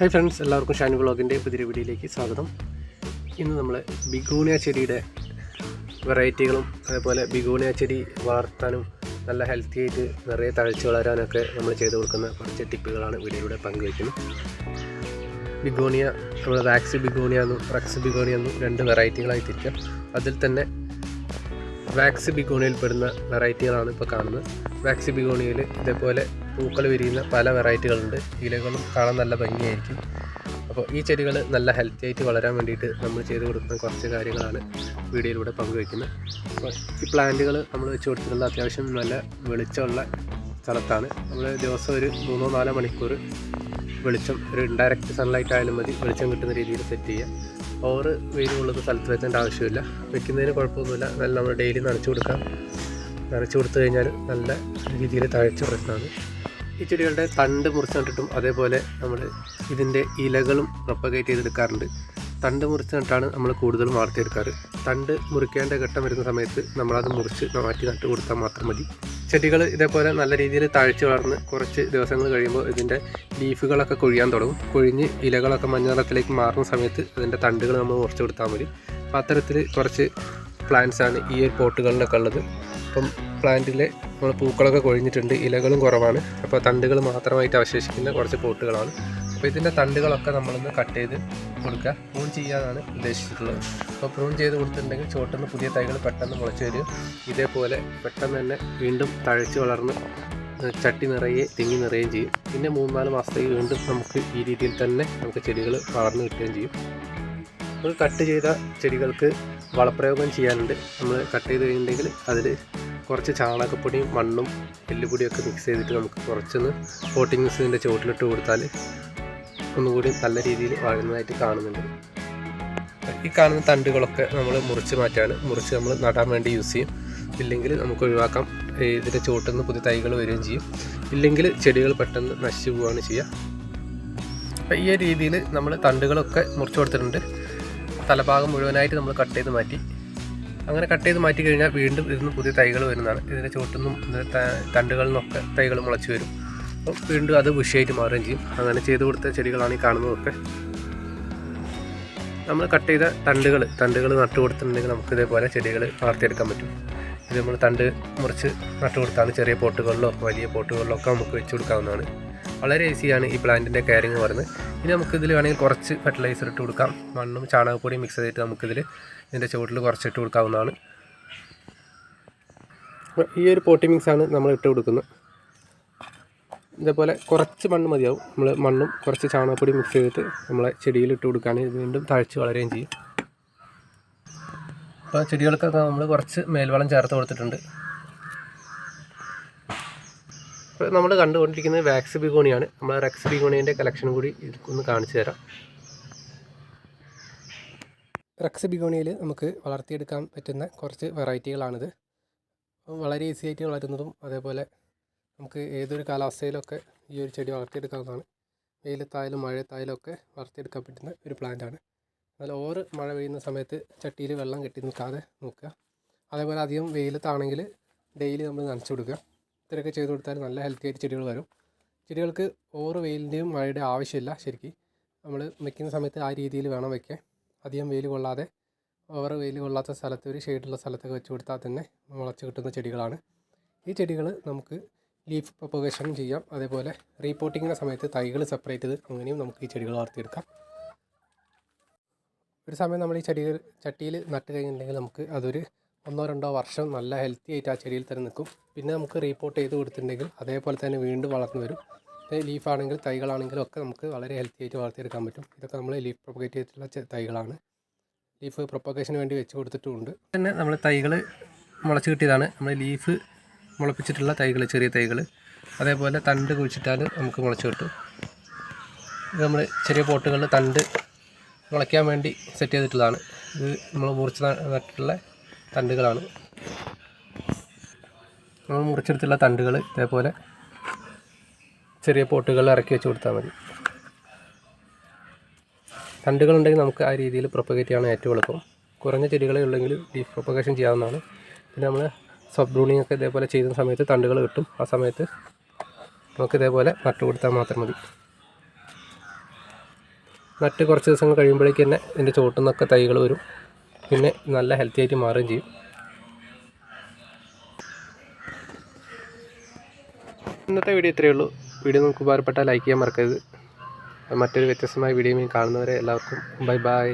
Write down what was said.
Hi friends എല്ലാവർക്കും ഷാനി വ്ളോഗിന്റെ പുതിയ വീഡിയോയിലേക്ക് സ്വാഗതം. ഇന്ന് നമ്മൾ ബിഗൂണിയ ചെടിയുടെ വെറൈറ്റികളും അതേപോലെ ബിഗൂണിയ ചെടി വളർത്താനും നല്ല ഹെൽത്തി ആയിട്ട് നിറയെ തഴച്ച് വളരാനൊക്കെ നമ്മൾ ചെയ്തു കൊടുക്കുന്ന കുറച്ച് ടിപ്പുകളാണ് വീഡിയോയിലൂടെ പങ്കുവയ്ക്കുന്നത്. ബിഗോണിയ നമ്മൾ വാക്സ് ബിഗോണിയ എന്നും റക്സ് ബിഗോണിയ എന്നും രണ്ട് വെറൈറ്റികളായി തിരിക്കാം. അതിൽ തന്നെ വാക്സ് ബിഗോണിയിൽ പെടുന്ന വെറൈറ്റികളാണ് ഇപ്പോൾ കാണുന്നത്. വാക്സ് ബിഗോണിയിൽ ഇതേപോലെ പൂക്കൾ വിരിയുന്ന പല വെറൈറ്റികളുണ്ട്. ഇലകളും കാണാൻ നല്ല ഭംഗിയായിരിക്കും. അപ്പോൾ ഈ ചെടികൾ നല്ല ഹെൽത്തി ആയിട്ട് വളരാൻ വേണ്ടിയിട്ട് നമ്മൾ ചെയ്ത് കൊടുക്കുന്ന കുറച്ച് കാര്യങ്ങളാണ് വീഡിയോയിലൂടെ പങ്കുവയ്ക്കുന്നത്. അപ്പോൾ ഈ പ്ലാന്റുകൾ നമ്മൾ വെച്ച് കൊടുത്തിട്ടുള്ള അത്യാവശ്യം നല്ല വെളിച്ചമുള്ള സ്ഥലത്താണ്. നമ്മൾ ദിവസം ഒരു മൂന്നോ നാലോ മണിക്കൂർ വെളിച്ചം ഒരു ഇൻഡയറക്റ്റ് സൺലൈറ്റ് ആയാലും മതി വെളിച്ചം കിട്ടുന്ന രീതിയിൽ സെറ്റ് ചെയ്യുക. ഓവർ വെയിലുള്ളത് സ്ഥലത്ത് വെക്കേണ്ട ആവശ്യമില്ല. വെക്കുന്നതിന് കുഴപ്പമൊന്നുമില്ല. നല്ല നമ്മൾ ഡെയിലി നനച്ചു കൊടുക്കാം. നനച്ചു കൊടുത്തു കഴിഞ്ഞാൽ നല്ല രീതിയിൽ തഴച്ചു കൊടുക്കുന്നതാണ് ഈ ചെടികളുടെ തണ്ട് മുറിച്ച് നട്ടിട്ടും അതേപോലെ നമ്മൾ ഇതിന്റെ ഇലകളും പ്രൊപ്പഗേറ്റ് ചെയ്തെടുക്കാറുണ്ട്. തണ്ട് മുറിച്ച് നട്ടാണ് നമ്മൾ കൂടുതലും വളർത്തിയെടുക്കാറ്. തണ്ട് മുറിക്കേണ്ട ഘട്ടം വരുന്ന സമയത്ത് നമ്മളത് മുറിച്ച് മാറ്റി നട്ട് കൊടുത്താൽ മാത്രം മതി. ചെടികൾ ഇതേപോലെ നല്ല രീതിയിൽ താഴ്ച വളർന്ന് കുറച്ച് ദിവസങ്ങൾ കഴിയുമ്പോൾ ഇതിന്റെ ലീഫുകളൊക്കെ കൊഴിയാൻ തുടങ്ങും. കൊഴിഞ്ഞ് ഇലകളൊക്കെ മഞ്ഞ നിറത്തിലേക്ക് മാറുന്ന സമയത്ത് അതിന്റെ തണ്ടുകൾ നമ്മൾ മുറിച്ച് കൊടുത്താൽ മതി. അപ്പം അത്തരത്തിൽ കുറച്ച് പ്ലാന്റ്സാണ് ഈ ഒരു പോട്ടുകളിലൊക്കെ ഉള്ളത്. അപ്പം പ്ലാന്റിലെ നമ്മൾ പൂക്കളൊക്കെ കൊഴിഞ്ഞിട്ടുണ്ട് ഇലകളും കുറവാണ്. അപ്പോൾ തണ്ടുകൾ മാത്രമായിട്ട് അവശേഷിക്കുന്ന കുറച്ച് പോട്ടുകളാണ്. അപ്പോൾ ഇതിന്റെ തണ്ടുകളൊക്കെ നമ്മളൊന്ന് കട്ട് ചെയ്ത് കൊടുക്കുക. പ്രൂൺ ചെയ്യാനാണ് ഉദ്ദേശിച്ചിട്ടുള്ളത്. അപ്പോൾ പ്രൂൺ ചെയ്ത് കൊടുത്തിട്ടുണ്ടെങ്കിൽ ചോട്ടുന്ന പുതിയ തൈകൾ പെട്ടെന്ന് മുളച്ച് വരും. ഇതേപോലെ പെട്ടെന്ന് തന്നെ വീണ്ടും തഴച്ച് വളർന്ന് ചട്ടി നിറയെ തിങ്ങി നിറയുകയും ചെയ്യും. പിന്നെ മൂന്ന് നാല് മാസത്തേക്ക് വീണ്ടും നമുക്ക് ഈ രീതിയിൽ തന്നെ നമുക്ക് ചെടികൾ വളർന്നു കിട്ടുകയും ചെയ്യും. നമ്മൾ കട്ട് ചെയ്ത ചെടികൾക്ക് വളപ്രയോഗം ചെയ്യാനുണ്ട്. നമ്മൾ കട്ട് ചെയ്ത് കഴിഞ്ഞിട്ടുണ്ടെങ്കിൽ അതിൽ കുറച്ച് ചാണകപ്പൊടിയും മണ്ണും എല്ലുപൊടിയൊക്കെ മിക്സ് ചെയ്തിട്ട് നമുക്ക് കുറച്ചൊന്ന് പോട്ടിംഗ് മിക്സിന്റെ ചുവട്ടിലിട്ട് കൊടുത്താൽ ഒന്നുകൂടി നല്ല രീതിയിൽ വാഴുന്നതായിട്ട് കാണുന്നുണ്ട്. ഈ കാണുന്ന തണ്ടുകളൊക്കെ നമ്മൾ മുറിച്ച് മാറ്റാണ്. മുറിച്ച് നമ്മൾ നടാൻ വേണ്ടി യൂസ് ചെയ്യും. ഇല്ലെങ്കിൽ നമുക്ക് ഒഴിവാക്കാം. ഇതിന്റെ ചുവട്ടിൽ നിന്ന് പുതിയ തൈകൾ വരികയും ചെയ്യും. ഇല്ലെങ്കിൽ ചെടികൾ പെട്ടെന്ന് നശിച്ചു പോവുകയാണ് ചെയ്യുക. അപ്പോൾ ഈ രീതിയിൽ നമ്മൾ തണ്ടുകളൊക്കെ മുറിച്ച് കൊടുത്തിട്ടുണ്ട്. തലഭാഗം മുഴുവനായിട്ട് നമ്മൾ കട്ട് ചെയ്ത് മാറ്റി. അങ്ങനെ കട്ട് ചെയ്ത് മാറ്റി കഴിഞ്ഞാൽ വീണ്ടും ഇതിന് പുതിയ തൈകൾ വരുന്നതാണ്. ഇതിന്റെ ചുവട്ടിൽ നിന്നും തണ്ടുകളിൽ നിന്നൊക്കെ തൈകൾ മുളച്ച് വരും. അപ്പോൾ വീണ്ടും അത് ബുഷിയായിട്ട് മാറുകയും ചെയ്യും. അങ്ങനെ ചെയ്ത് കൊടുത്ത ചെടികളാണ് ഈ കാണുന്നതൊക്കെ. നമ്മൾ കട്ട് ചെയ്ത തണ്ടുകൾ തണ്ടുകൾ നട്ടു കൊടുത്തിട്ടുണ്ടെങ്കിൽ നമുക്ക് ഇതേപോലെ ചെടികൾ വളർത്തിയെടുക്കാൻ പറ്റും. ഇത് നമ്മൾ തണ്ട് മുറിച്ച് നട്ടു കൊടുത്താണ് ചെറിയ പോട്ടുകളിലോ വലിയ പോട്ടുകളിലോ ഒക്കെ നമുക്ക് വെച്ച് കൊടുക്കാവുന്നതാണ്. വളരെ ഈസിയാണ് ഈ പ്ലാന്റിന്റെ കെയറിങ് പറയുന്നത്. ഇനി നമുക്ക് ഇതിൽ വേണമെങ്കിൽ കുറച്ച് ഫെർട്ടിലൈസർ ഇട്ട് കൊടുക്കാം. മണ്ണും ചാണകപ്പൊടിയും മിക്സ് ചെയ്തിട്ട് നമുക്കിതിൽ ഇതിന്റെ ചുവട്ടിൽ കുറച്ച് ഇട്ട് കൊടുക്കാവുന്നതാണ്. ഈ ഒരു പോട്ടി മിക്സാണ് നമ്മൾ ഇട്ട് കൊടുക്കുന്നത്. ഇതേപോലെ കുറച്ച് മണ്ണ് മതിയാവും. നമ്മൾ മണ്ണും കുറച്ച് ചാണകപ്പൊടി മിക്സ് ചെയ്തിട്ട് നമ്മളെ ചെടിയിൽ ഇട്ട് കൊടുക്കുകയാണെങ്കിൽ വീണ്ടും തഴച്ച് വളരുകയും ചെയ്യും. അപ്പോൾ ചെടികൾക്കൊക്കെ നമ്മൾ കുറച്ച് മേൽവളം ചേർത്ത് കൊടുത്തിട്ടുണ്ട്. ഇപ്പോൾ നമ്മൾ കണ്ടുകൊണ്ടിരിക്കുന്നത് വാക്സ് ബിഗോണിയാണ്. നമ്മൾ റെക്സ് ബിഗോണിയന്റെ കളക്ഷൻ കൂടി ഒന്ന് കാണിച്ചു തരാം. റെക്സ് ബിഗോണിയയിൽ നമുക്ക് വളർത്തിയെടുക്കാൻ പറ്റുന്ന കുറച്ച് വെറൈറ്റികളാണിത് വളരെ ഈസി ആയിട്ട് വളരുന്നതും അതേപോലെ നമുക്ക് ഏതൊരു കാലാവസ്ഥയിലൊക്കെ ഈ ഒരു ചെടി വളർത്തിയെടുക്കാവുന്നതാണ്. വെയിലത്തായാലും മഴയത്തായാലും ഒക്കെ വളർത്തിയെടുക്കാൻ പറ്റുന്ന ഒരു പ്ലാന്റാണ് എന്നാൽ ഓവർ മഴ പെയ്യുന്ന സമയത്ത് ചട്ടിയിൽ വെള്ളം കെട്ടി നിൽക്കാതെ നോക്കുക. അതേപോലെ അധികം വെയിലത്താണെങ്കിൽ ഡെയിലി നമ്മൾ നനച്ചു കൊടുക്കുക. ഇത്രയൊക്കെ ചെയ്ത് കൊടുത്താൽ നല്ല ഹെൽത്തി ആയിട്ട് ചെടികൾ വരും. ചെടികൾക്ക് ഓവർ വെയിലിന്റെയും മഴയുടെ ആവശ്യമില്ല ശരിക്കും. നമ്മൾ വെക്കുന്ന സമയത്ത് ആ രീതിയിൽ വേണം വെക്കാൻ. അധികം വെയിൽ കൊള്ളാതെ ഓവർ വെയിൽ കൊള്ളാത്ത സ്ഥലത്ത് ഒരു ഷെയ്ഡുള്ള സ്ഥലത്തൊക്കെ വെച്ച് കൊടുത്താൽ തന്നെ മുളച്ച് കിട്ടുന്ന ചെടികളാണ്. ഈ ചെടികൾ നമുക്ക് ലീഫ് പ്രൊപ്പഗേഷൻ ചെയ്യാം. അതേപോലെ റീപോട്ടിങ്ങിന്റെ സമയത്ത് തൈകൾ സെപ്പറേറ്റ് ചെയ്ത് അങ്ങനെയും നമുക്ക് ഈ ചെടികൾ വളർത്തിയെടുക്കാം. ഒരു സമയം നമ്മൾ ഈ ചെടികൾ ചട്ടിയിൽ നട്ട് കഴിഞ്ഞിട്ടുണ്ടെങ്കിൽ നമുക്ക് അതൊരു ഒന്നോ രണ്ടോ വർഷം നല്ല ഹെൽത്തി ആയിട്ട് ആ ചെടിയിൽ തന്നെ നിൽക്കും. പിന്നെ നമുക്ക് റീപോർട്ട് ചെയ്ത് കൊടുത്തിട്ടുണ്ടെങ്കിൽ അതേപോലെ തന്നെ വീണ്ടും വളർന്നു വരും. ലീഫാണെങ്കിൽ തൈകളാണെങ്കിലും ഒക്കെ നമുക്ക് വളരെ ഹെൽത്തി ആയിട്ട് വളർത്തിയെടുക്കാൻ പറ്റും. ഇതൊക്കെ നമ്മൾ ലീഫ് പ്രൊപ്പഗേറ്റ് ചെയ്തിട്ടുള്ള തൈകളാണ്. ലീഫ് പ്രൊപ്പഗേഷന് വേണ്ടി വെച്ച് കൊടുത്തിട്ടുമുണ്ട്. തന്നെ നമ്മൾ തൈകൾ മുളച്ച് കിട്ടിയതാണ്. നമ്മൾ ലീഫ് മുളപ്പിച്ചിട്ടുള്ള തൈകൾ ചെറിയ തൈകൾ അതേപോലെ തണ്ട് കുഴിച്ചിട്ടാൽ നമുക്ക് മുളച്ച് കിട്ടും. ഇത് നമ്മൾ ചെറിയ പോട്ടുകളിൽ തണ്ട് മുളയ്ക്കാൻ വേണ്ടി സെറ്റ് ചെയ്തിട്ടുള്ളതാണ്. ഇത് നമ്മൾ മുറിച്ച് നട്ടിട്ടുള്ള തണ്ടുകളാണ്. നമ്മൾ മുറിച്ചെടുത്തുള്ള തണ്ടുകൾ ഇതേപോലെ ചെറിയ പോട്ടുകളിൽ ഇറക്കി വെച്ച് കൊടുത്താൽ മതി. തണ്ടുകളുണ്ടെങ്കിൽ നമുക്ക് ആ രീതിയിൽ പ്രൊപ്പഗേറ്റ് ചെയ്യാൻ ഏറ്റവും എളുപ്പം. കുറഞ്ഞ ചെടികളെ ഉള്ളെങ്കിൽ ഡീ പ്രൊപ്പഗേഷൻ ചെയ്യാവുന്നതാണ്. പിന്നെ നമ്മൾ സബ് ബ്രൂണിങ് ഒക്കെ ഇതേപോലെ ചെയ്യുന്ന സമയത്ത് തണ്ടുകൾ കിട്ടും ആ സമയത്ത് നമുക്ക് ഇതേപോലെ നട്ട് കൊടുത്താൽ മാത്രം മതി. നട്ട് കുറച്ച് ദിവസങ്ങൾ കഴിയുമ്പോഴേക്ക് തന്നെ ഇതിന്റെ ചുവട്ടിൽ നിന്നൊക്കെ തൈകൾ വരും. പിന്നെ നല്ല ഹെൽത്തി ആയിട്ട് മാറുകയും ചെയ്യും. ഇന്നത്തെ വീഡിയോ ഇത്രയേ ഉള്ളൂ. വീഡിയോ നിങ്ങൾക്ക് ഉപകാരപ്പെട്ടാൽ ലൈക്ക് ചെയ്യാൻ മറക്കരുത്. മറ്റൊരു വ്യത്യസ്തമായ വീഡിയോ കാണുന്നവരെ എല്ലാവർക്കും ബൈ ബൈ